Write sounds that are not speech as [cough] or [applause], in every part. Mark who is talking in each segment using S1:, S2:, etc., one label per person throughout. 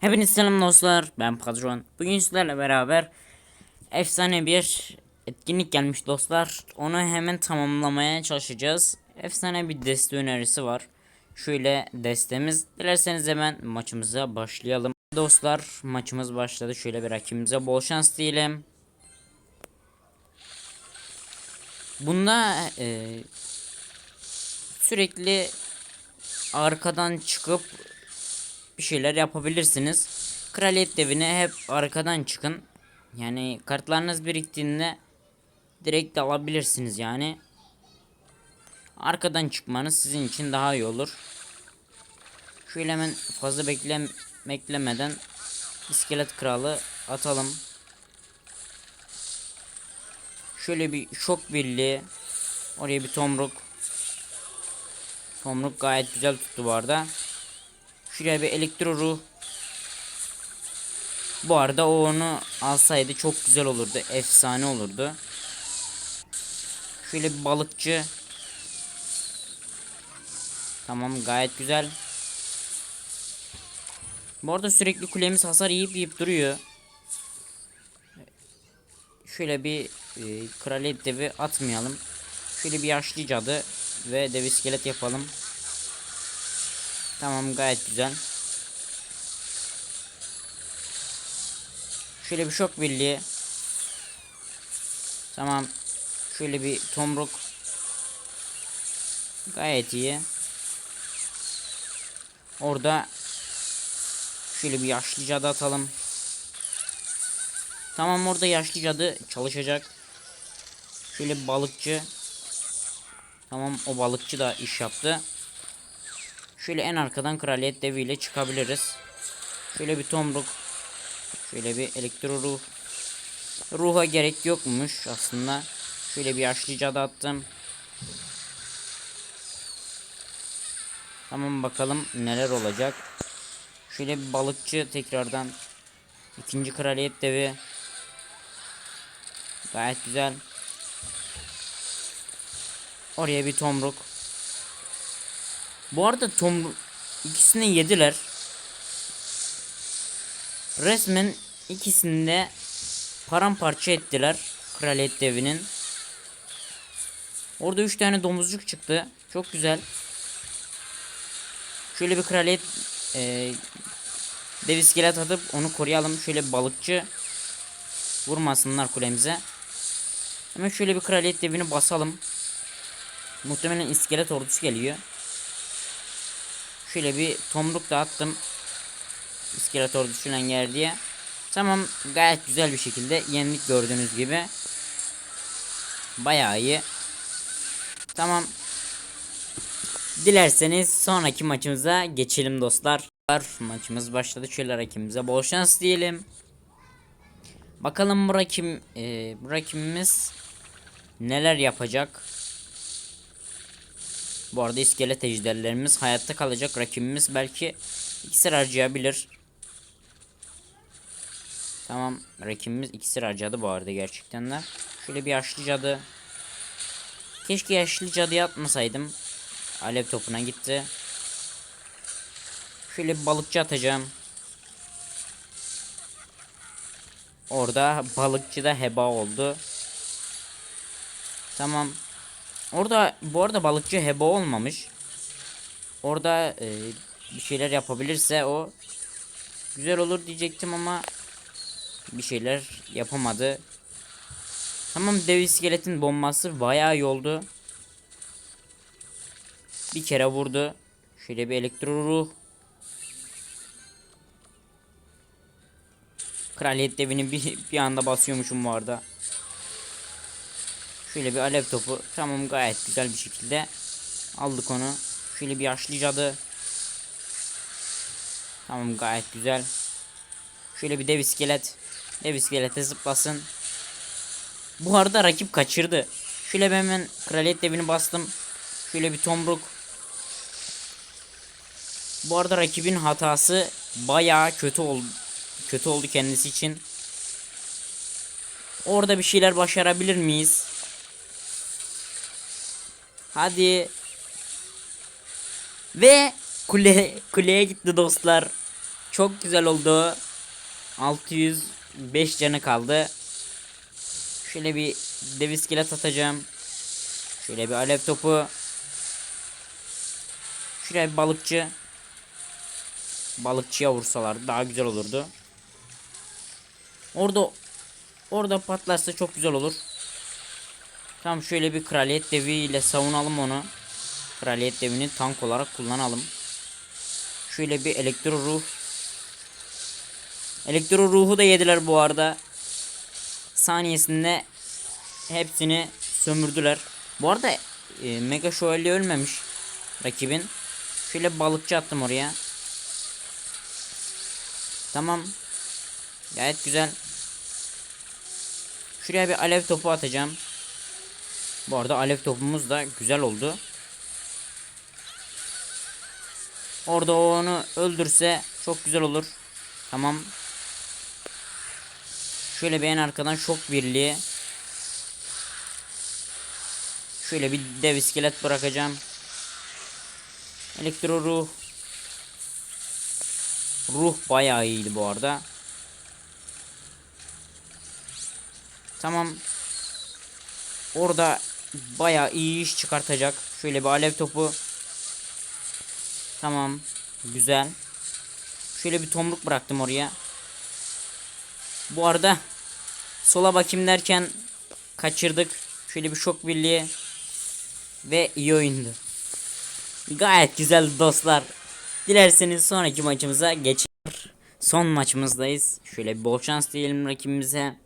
S1: Hepinize selam dostlar. Ben Patron. Bugün sizlerle beraber efsane bir etkinlik gelmiş dostlar. Onu hemen tamamlamaya çalışacağız. Efsane bir deste önerisi var. Şöyle destemiz. Dilerseniz hemen maçımıza başlayalım. Dostlar maçımız başladı. Şöyle bir rakibimize bol şans diyelim. Bunda e, sürekli arkadan çıkıp bir şeyler yapabilirsiniz. Kraliyet devine hep arkadan çıkın. Yani kartlarınız biriktiğinde direkt alabilirsiniz yani. Arkadan çıkmanız sizin için daha iyi olur. Şöyle hemen fazla beklem beklemeden iskelet kralı atalım. Şöyle bir şok birliği. Oraya bir tomruk. Tomruk gayet güzel tuttu bu arada. Şuraya bir elektro ruh. Bu arada o onu alsaydı çok güzel olurdu. Efsane olurdu. Şöyle bir balıkçı. Tamam gayet güzel. Bu arada sürekli kulemiz hasar yiyip yiyip duruyor. Şöyle bir e, kraliyet devi atmayalım. Şöyle bir yaşlı cadı ve dev iskelet yapalım. Tamam gayet güzel. Şöyle bir şok birliği. Tamam. Şöyle bir tomruk. Gayet iyi. Orada şöyle bir yaşlı cadı atalım. Tamam orada yaşlı cadı çalışacak. Şöyle bir balıkçı. Tamam o balıkçı da iş yaptı. Şöyle en arkadan kraliyet deviyle çıkabiliriz. Şöyle bir tomruk. Şöyle bir elektro ruh. Ruha gerek yokmuş aslında. Şöyle bir yaşlı cadı attım. Tamam bakalım neler olacak. Şöyle bir balıkçı tekrardan. ikinci kraliyet devi. Gayet güzel. Oraya bir tomruk. Bu arada Tom ikisini yediler. Resmen ikisini de paramparça ettiler. Kraliyet devinin. Orada 3 tane domuzcuk çıktı. Çok güzel. Şöyle bir kraliyet e, dev iskelet atıp onu koruyalım. Şöyle bir balıkçı vurmasınlar kulemize. Hemen şöyle bir kraliyet devini basalım. Muhtemelen iskelet ordusu geliyor. Şöyle bir tomruk da attım. İskeletor düşülen yer diye. Tamam gayet güzel bir şekilde yendik gördüğünüz gibi. Bayağı iyi. Tamam. Dilerseniz sonraki maçımıza geçelim dostlar. Maçımız başladı. Şöyle rakibimize bol şans diyelim. Bakalım bu rakim, e, bu rakibimiz neler yapacak. Bu arada iskelet ejderlerimiz hayatta kalacak. Rakibimiz belki iksir harcayabilir. Tamam. Rakibimiz iksir harcadı bu arada gerçekten de. Şöyle bir yaşlı cadı. Keşke yaşlı cadıya atmasaydım. Alev topuna gitti. Şöyle bir balıkçı atacağım. Orada balıkçı da heba oldu. Tamam. Orada bu arada balıkçı heba olmamış. Orada e, bir şeyler yapabilirse o güzel olur diyecektim ama bir şeyler yapamadı. Tamam dev iskeletin bombası bayağı iyi oldu. Bir kere vurdu. Şöyle bir elektro ruh. Kraliyet devini bir, bir anda basıyormuşum bu arada. Şöyle bir alev topu. Tamam gayet güzel bir şekilde aldık onu. Şöyle bir yaşlı cadı. Tamam gayet güzel. Şöyle bir dev iskelet. Dev iskelete zıplasın. Bu arada rakip kaçırdı. Şöyle ben hemen kraliyet devini bastım. Şöyle bir tomruk. Bu arada rakibin hatası bayağı kötü oldu. Kötü oldu kendisi için. Orada bir şeyler başarabilir miyiz? Hadi. Ve kule [laughs] kuleye gitti dostlar. çok güzel oldu. 605 canı kaldı. Şöyle bir dev iskelet atacağım. Şöyle bir alev topu. Şuraya bir balıkçı. Balıkçıya vursalar daha güzel olurdu. Orada orada patlarsa çok güzel olur. Tamam şöyle bir kraliyet devi ile savunalım onu. Kraliyet devini tank olarak kullanalım. Şöyle bir elektro ruh. Elektro ruhu da yediler bu arada. Saniyesinde hepsini sömürdüler. Bu arada e, Mega Şövalye ölmemiş rakibin. Şöyle balıkçı attım oraya. Tamam. Gayet güzel. Şuraya bir alev topu atacağım. Bu arada alev topumuz da güzel oldu. Orada onu öldürse çok güzel olur. Tamam. Şöyle bir en arkadan şok birliği. Şöyle bir dev iskelet bırakacağım. Elektro ruh. Ruh bayağı iyiydi bu arada. Tamam. Orada bayağı iyi iş çıkartacak. Şöyle bir alev topu. Tamam. Güzel. Şöyle bir tomruk bıraktım oraya. Bu arada sola bakayım derken kaçırdık. Şöyle bir şok birliği ve iyi oyundu. Gayet güzel dostlar. Dilerseniz sonraki maçımıza geçelim. Son maçımızdayız. Şöyle bir bol şans diyelim rakibimize.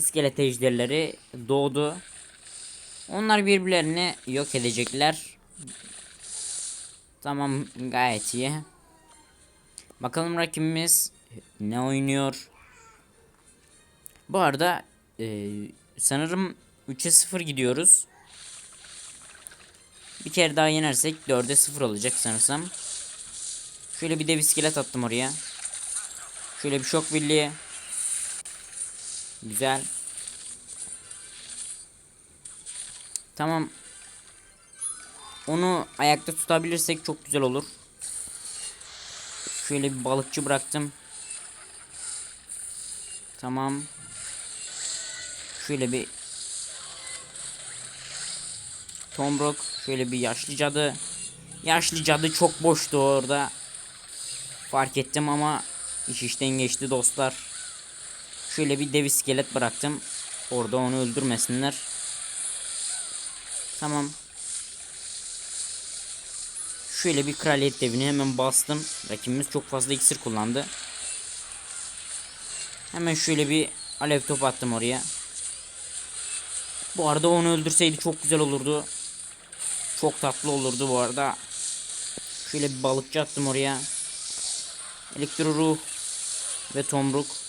S1: İskelet ejderleri doğdu. Onlar birbirlerini yok edecekler. Tamam gayet iyi. Bakalım rakibimiz ne oynuyor. Bu arada e, sanırım 3'e 0 gidiyoruz. Bir kere daha yenersek 4'e 0 olacak sanırsam. Şöyle bir dev iskelet attım oraya. Şöyle bir şok birliği. Güzel. Tamam. Onu ayakta tutabilirsek çok güzel olur. Şöyle bir balıkçı bıraktım. Tamam. Şöyle bir Tomrok. Şöyle bir yaşlı cadı. Yaşlı cadı çok boştu orada. Fark ettim ama iş işten geçti dostlar. Şöyle bir dev iskelet bıraktım. Orada onu öldürmesinler. Tamam. Şöyle bir kraliyet devini hemen bastım. Rakibimiz çok fazla iksir kullandı. Hemen şöyle bir alev top attım oraya. Bu arada onu öldürseydi çok güzel olurdu. Çok tatlı olurdu bu arada. Şöyle bir balıkçı attım oraya. Elektro ruh ve tomruk.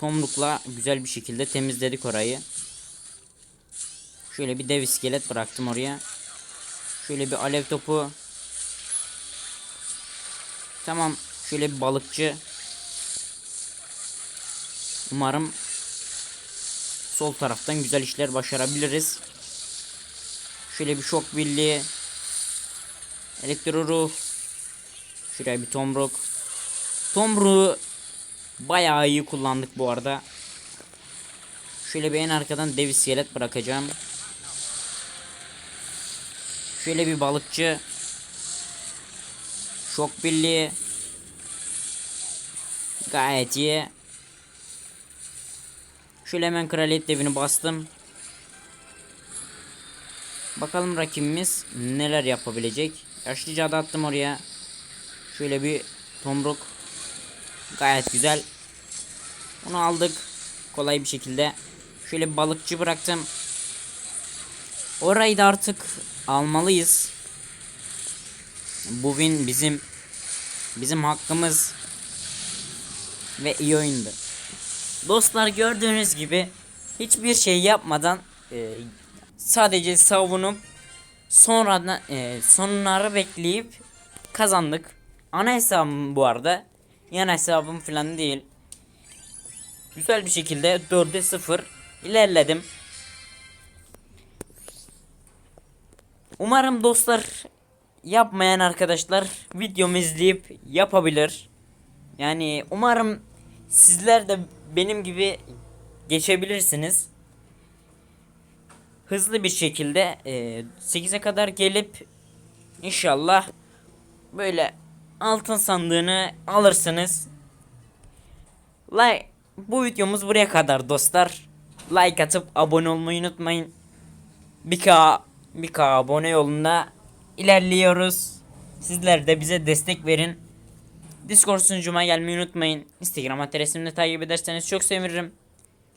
S1: Tomrukla güzel bir şekilde temizledik orayı. Şöyle bir dev iskelet bıraktım oraya. Şöyle bir alev topu. Tamam. Şöyle bir balıkçı. Umarım sol taraftan güzel işler başarabiliriz. Şöyle bir şok birliği. Elektro ruh. Şuraya bir tomruk. Tomruğu bayağı iyi kullandık bu arada. Şöyle bir en arkadan dev iskelet bırakacağım. Şöyle bir balıkçı. Şok birliği. Gayet iyi. Şöyle hemen kraliyet devini bastım. Bakalım rakibimiz neler yapabilecek. Yaşlı cadı attım oraya. Şöyle bir tomruk. Gayet güzel. Onu aldık. Kolay bir şekilde. Şöyle bir balıkçı bıraktım. Orayı da artık almalıyız. Bu win bizim bizim hakkımız ve iyi oyundu. Dostlar gördüğünüz gibi hiçbir şey yapmadan e, sadece savunup sonra e, sonları bekleyip kazandık. Ana hesabım bu arada. Yan hesabım falan değil. Güzel bir şekilde 4'e 0 ilerledim. Umarım dostlar yapmayan arkadaşlar videomu izleyip yapabilir. Yani umarım sizler de benim gibi geçebilirsiniz. Hızlı bir şekilde e, 8'e kadar gelip inşallah böyle altın sandığını alırsınız. Like bu videomuz buraya kadar dostlar. Like atıp abone olmayı unutmayın. 1K 1K abone yolunda ilerliyoruz. Sizler de bize destek verin. Discord sunucuma gelmeyi unutmayın. Instagram adresimde takip ederseniz çok sevinirim.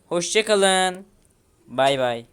S1: Hoşçakalın. Bay bay.